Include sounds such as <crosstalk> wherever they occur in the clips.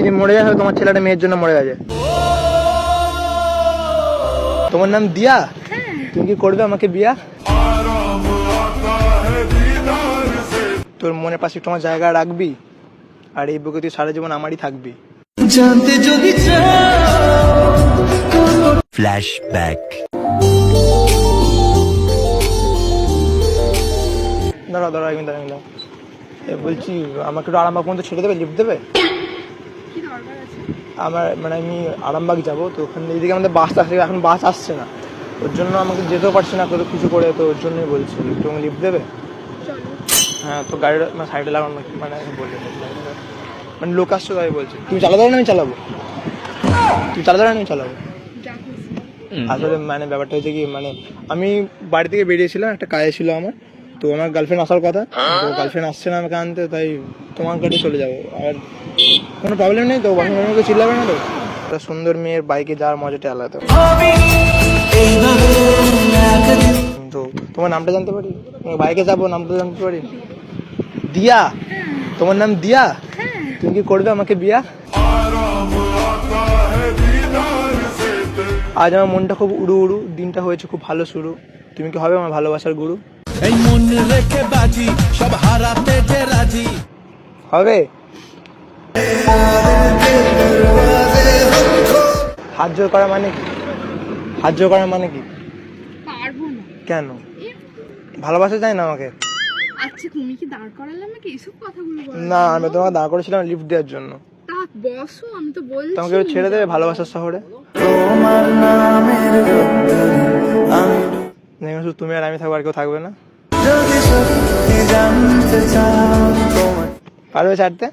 যদি মরে যায় তোমার ছেলেটা মেয়ের জন্য মরে গেছে। তোমার নাম দিয়া? তুমি কি করবে আমাকে বিয়া? তোর মনের পাশে তোমার জায়গা রাখবি আর এই বুকে তুই সারা জীবন আমারই থাকবি। জানতে যদি Flashback. দাঁড়া দাঁড়া দাঁড়া একদিন দাঁড়া। বলছি আমাকে একটু আরামবাগ পর্যন্ত ছেড়ে দেবে লিফট দেবে? আমার মানে আমি আরামবাগ যাব তো ওখানে এইদিকে আমাদের বাস আসছে এখন বাস আসছে না। ওর জন্য আমাকে যেতেও পারছি না কোনো কিছু করে তো ওর জন্যই বলছি। একটু আমাকে লিফট দেবে? হ্যাঁ তো গাড়িটা মানে সাইডে লাগানো মানে বললে মানে লোক আসছে তাই বলছে। তুমি চালাতে পারো না আমি চালাবো। তুমি চালাতে পারো না আমি চালাবো। আসলে মানে ব্যাপারটা হচ্ছে কি মানে আমি বাড়ি থেকে বেরিয়েছিলাম একটা কাজে ছিল আমার। তো আমার গার্লফ্রেন্ড আসার কথা। তো গার্লফ্রেন্ড আসছে না আমাকে আনতে, তাই তোমার কাছে চলে যাব। আর কোনো প্রবলেম নেই তো? বাসন চিল্লাবে না তো? একটা সুন্দর মেয়ের বাইকে যাওয়ার মজাটা আলাদা। তো তোমার নামটা জানতে পারি? বাইকে যাব, নামটা জানতে পারি? দিয়া। তোমার নাম দিয়া? তুমি কি করবে আমাকে বিয়া? আজ আমার মনটা খুব উড়ু উড়ু, দিনটা হয়েছে খুব ভালো শুরু। তুমি কি হবে আমার ভালোবাসার গুরু? এই মন রেখে বাজি সব হারাতে যে রাজি। হবে? হাত জোর করা মানে কি? হাত জোর করা মানে কি? পারব না। কেন? ভালোবাসা যায় না আমাকে। আচ্ছা তুমি কি দাঁড় করালে আমাকে এসব কথাগুলো না আমি তোমাকে দাঁড় করেছিলাম লিফট দেওয়ার জন্য। বসো আমি তো বলছি। তোমাকে ছেড়ে দেবে ভালোবাসার শহরে? তোমার নামের আমি শুধু তুমি আর আমি থাকব আর কেউ থাকবে না। পারবে ছাড়তে?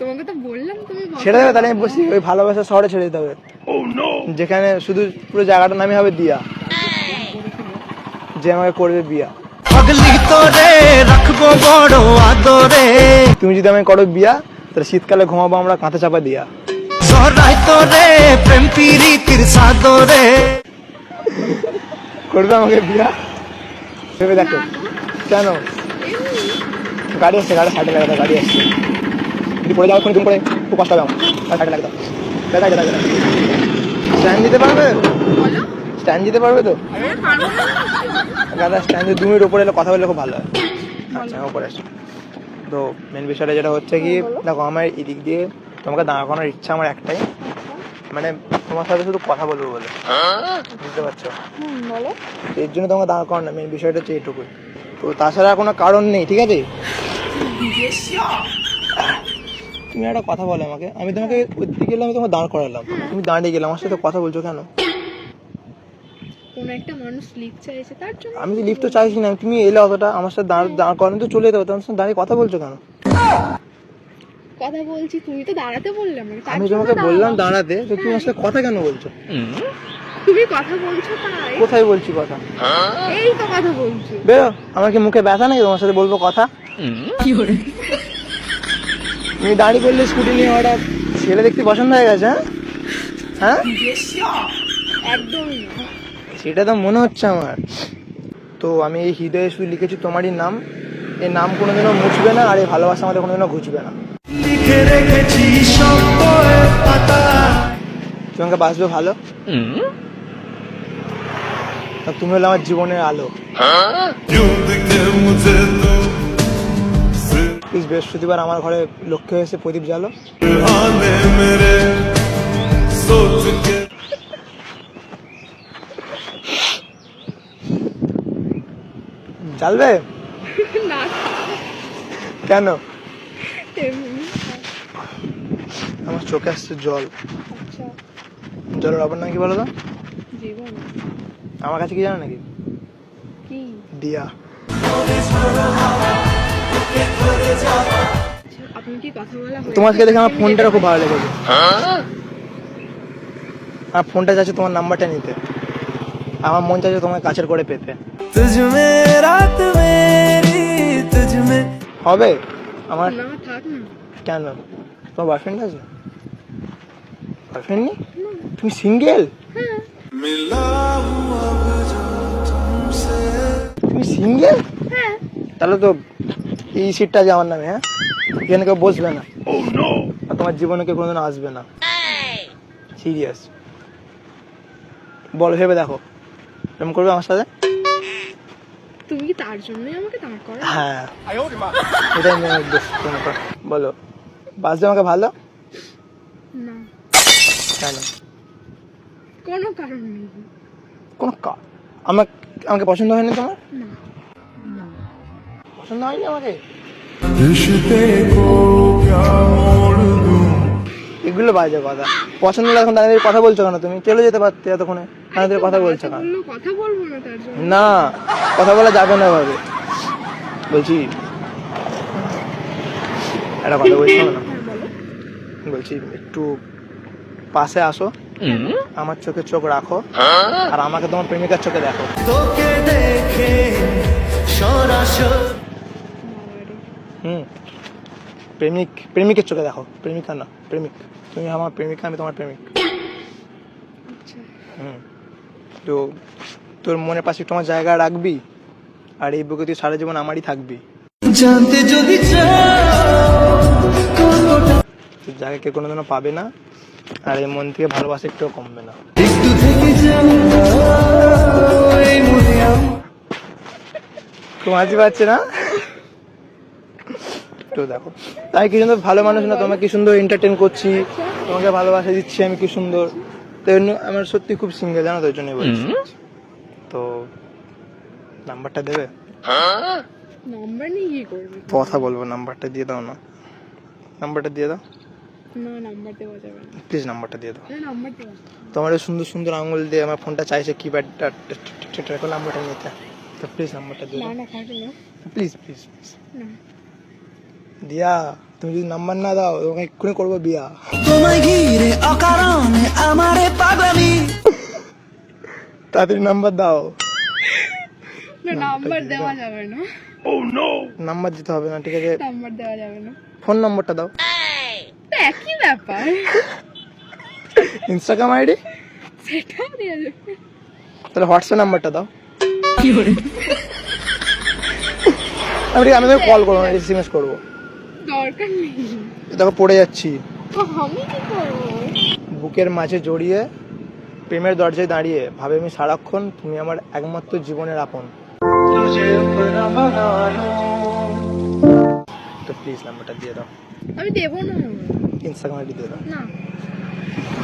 তোমাকে তো বললাম তুমি ছেড়ে দেবে তাহলে আমি বসি ওই ভালোবাসার শহরে ছেড়ে দিতে হবে। যেখানে শুধু পুরো জায়গাটার নামই হবে দিয়া। যে আমাকে করবে বিয়া। পাগলি তোরে রাখব বড় আদরে। তুমি যদি আমাকে করো বিয়া তাহলে শীতকালে ঘুমাবো আমরা কাঁথা চাপা দিয়া। করবে আমাকে বিয়া? ভেবে দেখো। কেন? গাড়ি আসছে গাড়ি সাইডে লাগাতে গাড়ি আসছে যদি পড়ে যাও তুমি পরে খুব কষ্ট হবে আমার। সাইডে লাগাতে। দাদা দাদা স্ট্যান্ড দিতে পারবে? স্ট্যান্ড দিতে পারবে তো? দাদা স্ট্যান্ডে দু মিনিট উপরে এলে কথা বললে খুব ভালো হয়। আচ্ছা উপরে আসো। তো মেন বিষয়টা যেটা হচ্ছে কি দেখো আমার এদিক দিয়ে তোমাকে দাঁড়া করানোর ইচ্ছা আমার একটাই। মানে তোমার সাথে শুধু কথা বলব বলে। বুঝতে পারছ? বলো। এর জন্য তোমাকে দাঁড় করানো মেন বিষয়টা হচ্ছে এটুকুই তো তাছাড়া কোনো কারণ নেই ঠিক আছে? তুমি একটা কথা বলো আমাকে। আমি তোমাকে ওদিকে গেলে আমি তোমাকে দাঁড় করালাম। তুমি দাঁড়িয়ে গেলে আমার সাথে কথা বলছো কেন? কোন একটা মানুষ লিপ চাইছে তার জন্য আমি তো লিফট তো চাইছি না তুমি এলে অতটা আমার সাথে দাঁড় দাঁড় করানো তো চলে যেতে হবে তোমার সাথে দাঁড়িয়ে কথা বলছো কেন? কথা বলছি তুমি তো দাঁড়াতে বললে আমাকে আমি তোমাকে বললাম দাঁড়াতে তো তুমি সাথে কথা কেন বলছো? তুমি কথা বলছো তাই। কোথায় বলছি কথা? এই তো কথা বলছো। বেরো আমার কি মুখে ব্যথা নাকি তোমার সাথে বলব কথা? তুমি দাঁড়িয়ে করলে স্কুটি নিয়ে হঠাৎ। ছেলে দেখতে পছন্দ হয়ে গেছে হ্যাঁ? হ্যাঁ? একদমই না। সেটা তো মনে হচ্ছে আমার। তো আমি এই হৃদয়ে শুধু লিখেছি তোমারই নাম। এই নাম কোনোদিনও মুছবে না আর এই ভালোবাসা আমাদের কোনোদিনও ঘুচবে না। লিখে রেখেছি সব পাতা। তোমাকে বাসবে ভালো? তুমি হলো আমার জীবনের আলো। প্লিজ বৃহস্পতিবার আমার ঘরে লক্ষ্য হয়েছে প্রদীপ জ্বালো। জ্বালবে? <laughs> কেন? আমার চোখে আসছে জল। জলের অপর নাম কি বলো তো? আমার কাছে কি জানো নাকি? দিয়া। তোমাকে দেখে আমার ফোনটা খুব ভালো লেগেছে। আমার ফোনটা চাচ্ছে তোমার নাম্বারটা নিতে। আমার মন চাইছে তোমার কাছের করে পেতে। হবে? আমার কেন? তোমার বয়ফ্রেন্ড আছে? বয়ফ্রেন্ড নেই তুমি সিঙ্গেল তুমি সিঙ্গেল হ্যাঁ। তাহলে তো এই সিটটা আছে আমার নামে হ্যাঁ? এখানে কেউ বসবে না। আর তোমার জীবনে কেউ কোনোদিন আসবে না। সিরিয়াস বল ভেবে দেখো। এরকম করবে আমার সাথে? তুমি কি তার জন্যই আমাকে দাঁড় করো? হ্যাঁ। এটাই মেন উদ্দেশ্য বলো বাসবে আমাকে ভালো? না। কেন? কোনো কারণ নেই। কোনো আমার আমাকে পছন্দ হয়নি তোমার? পছন্দ হয়নি আমাকে? এগুলো বাজে কথা। পছন্দ এখন তাদের কথা বলছো কেন তুমি? চলে যেতে পারতে এতক্ষণে। তাদের কথা বলছো না না কথা বলা যাবে না ভাবে বলছি। একটা কথা বলছো না? হ্যাঁ, বলছি একটু পাশে আসো। আমার চোখে চোখ রাখো। আর আমাকে তোমার প্রেমিকার চোখে দেখো। তোকে দেখে হুম। প্রেমিক প্রেমিকের চোখে দেখো। প্রেমিকা না প্রেমিক। তুমি আমার প্রেমিকা আমি তোমার প্রেমিক। আচ্ছা। হুম। তো তোর মনের পাশে আমার জায়গা রাখবি আর এই বুকে তুই সারা জীবন আমারই থাকবি। জানতে যদি জায়গা কেউ কোনোদিনও পাবে না। আর এই মন থেকে ভালোবাসা একটু কমবে না। পাচ্ছে না? তো দেখো। তাই কি সুন্দর? ভালো মানুষ না তোমাকে কি সুন্দর এন্টারটেন করছি। তোমাকে ভালোবাসা দিচ্ছি আমি কি সুন্দর। তো জন্য আমার সত্যি খুব সিঙ্গেল জানো তো ওই জন্যই বলছি। তো নাম্বারটা দেবে? নাম্বার নিয়ে কি করবি? কথা বলব নাম্বারটা দিয়ে দাও না। নাম্বারটা দিয়ে দাও। না নাম্বার দেওয়া যাবে না। প্লিজ নাম্বারটা দিয়ে দাও। নাম্বার তোমার সুন্দর সুন্দর আঙুল দিয়ে আমার ফোনটা চাইছে কিপ্যাডটা করে নাম্বারটা নিতে। তো প্লিজ নাম্বারটা দিয়ে দাও। না না। প্লিজ প্লিজ প্লিজ দিয়া তুমি যদি নাম্বার না দাও তোমাকে এক্ষুনি করব বিয়া। তোমায় ঘিরে অকারণে আমারে পাগলামি। তাড়াতাড়ি নাম্বার দাও। না নাম্বার দেওয়া যাবে না। নাম্বার দিতে হবে না ঠিক আছে? নাম্বার দেওয়া যাবে না। ফোন নম্বরটা দাও। একই ব্যাপার। ইনস্টাগ্রাম আইডি সেটাও দেওয়া যাবে তাহলে হোয়াটসঅ্যাপ নাম্বারটা দাও। আমি ঠিক- আমি তোকে কল করব এসএমএস করব। দরকার নেই। দেখো পড়ে যাচ্ছি। আমি কি করব? বুকের মাঝে জড়িয়ে প্রেমের দরজায় দাঁড়িয়ে ভাবে আমি সারাক্ষণ তুমি আমার একমাত্র জীবনের আপন। তো প্লিজ নাম্বারটা দিয়ে দাও। আমি দেবো না। ইনস্টাগ্রাম আইডি দিয়ে দাও। না।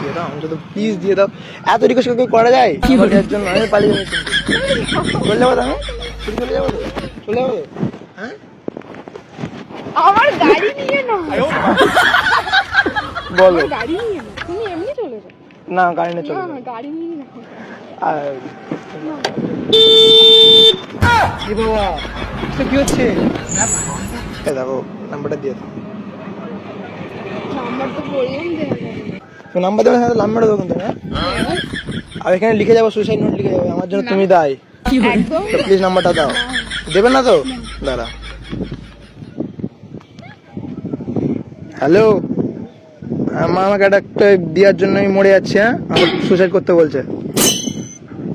দিয়ে দাও অন্তত প্লিজ দিয়ে দাও। এত রিকোয়েস্ট করে করা যায়? কি বলে? এর জন্য আমি পালিয়ে কিন্তু চলে যাব তুমি চলে যাব চলে যাব হ্যাঁ? আমার গাড়ি নিয়ে না। বলো। গাড়ি নিয়ে না। তুমি এমনি চলে যাও। না গাড়ি নিয়ে চলে না গাড়ি নিয়ে না। আর কি বাবা কি হচ্ছে? দেখো নাম্বারটা দিয়ে দাও। নাম্বার না তো নাম্বার দেবে দেবো কিন্তু হ্যাঁ? আর এখানে লিখে যাব সুইসাইড নোট লিখে যাব আমার জন্য তুমি দায়। তো প্লিজ নাম্বারটা দাও। দেবে না তো? দাঁড়া। হ্যালো? মা আমাকে একটা দেওয়ার জন্যই মরে যাচ্ছে হ্যাঁ? আমাকে সুইসাইড করতে বলছে।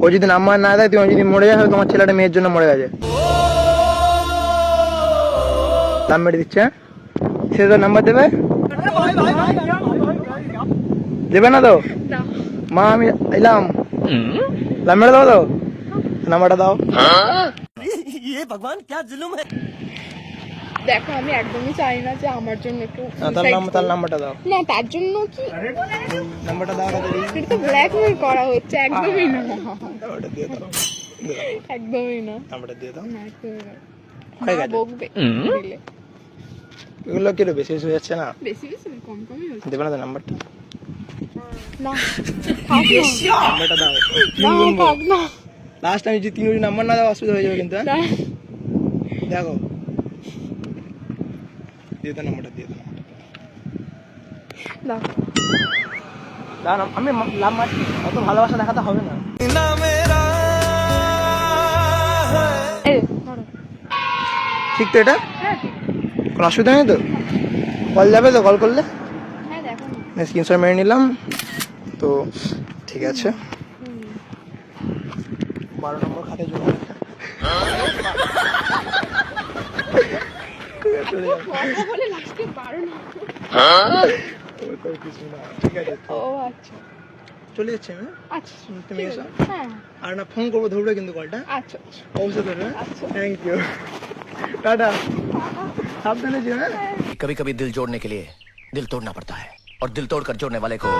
ও যদি নাম্বার না দেয় তুমি যদি মরে যায় হয়তো তোমার ছেলেটা মেয়ের জন্য মরে গেছে। নাম মেরে দিচ্ছে হ্যাঁ? সে তো নাম্বার দেবে? দেবে না তো? মা আমি এলাম। নাম্বারটা দাও তো। নাম্বারটা দাও। দেখো আমি একদমই চাই না যে আমার জন্য একটু না, তার তার নাম্বারটা দাও। না তার জন্য কি? নাম্বারটা দাও এটা তো ব্ল্যাকমেল করা হচ্ছে একদমই না। নাম্বারটা দিয়ে দাও। একদমই না। নাম্বারটা দিয়ে দাও। না একদমই না। হয়ে। বকবে। এগুলো কি বেশি বেশি যাচ্ছে না? বেশি বেশি না, কম কমই হচ্ছে। দেবে না তো নাম্বারটা না। নাম্বারটা দাও। না লাস্ট আমি যদি তিন নাম্বার না দাও অসুবিধা হয়ে যাবে কিন্তু? দেখো। দিয়ে দাও নাম্বারটা দিয়ে দাও দাও। আমি লাভ মারছি অত ভালোবাসা দেখাতে হবে না। ঠিক তো এটা? কোনো অসুবিধা নেই তো? কল যাবে তো কল করলে? হ্যাঁ স্ক্রিনশট মেরে নিলাম। তো ঠিক আছে। বারো নম্বর খাতে আচ্ছা। চলে যাচ্ছি আচ্ছা তুমি এসো। হ্যাঁ। আর না ফোন করব ধরবে কিন্তু কলটা। আচ্ছা আচ্ছা। অবশ্যই ধরবে। আচ্ছা। Thank you tata. आप जो है कभी कभी दिल जोड़ने के लिए दिल तोड़ना पड़ता है और दिल तोड़कर जोड़ने वाले को